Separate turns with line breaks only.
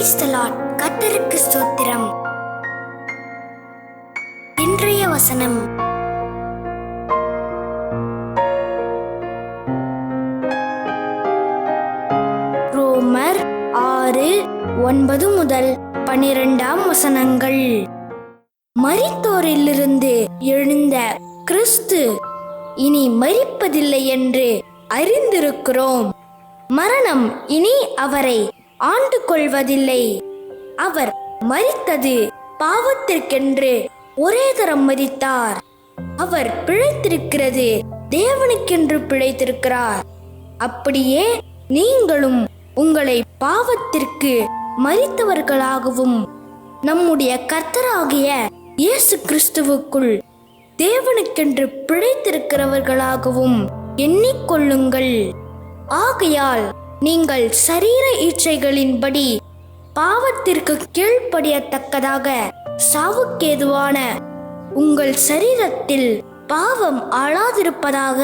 Praise the Lord கர்த்தருக்கு ஸ்தோத்திரம். இன்றைய வசனம். ரோமர் ஆறு ஒன்பது முதல் பனிரெண்டாம் வசனங்கள். மரித்தோரிலிருந்து எழுந்த கிறிஸ்து இனி மரிப்பதில்லை என்று அறிந்திருக்கிறோம். மரணம் இனி அவரை ஆண்டு கொள்வதில்லை அவர் மறித்தது பாவத்திற்கென்று ஒரே தரம் மதித்தார். அவர் பிழைத்திருக்கிறது தேவனுக்கென்று பிழைத்திருக்கிறார். அப்படியே நீங்களும் உங்களை பாவத்திற்கு மறித்தவர்களாகவும் நம்முடைய கர்த்தராகிய இயேசு கிறிஸ்துவுக்குள் தேவனுக்கென்று பிழைத்திருக்கிறவர்களாகவும் எண்ணிக்கொள்ளுங்கள். ஆகையால் நீங்கள் சரீர இச்சைகளின்படி பாவத்திற்கு கீழ்ப்படியத்தக்கதாக சாவுக்கேதுவான உங்கள் சரீரத்தில் பாவம் ஆளாதிருப்பதாக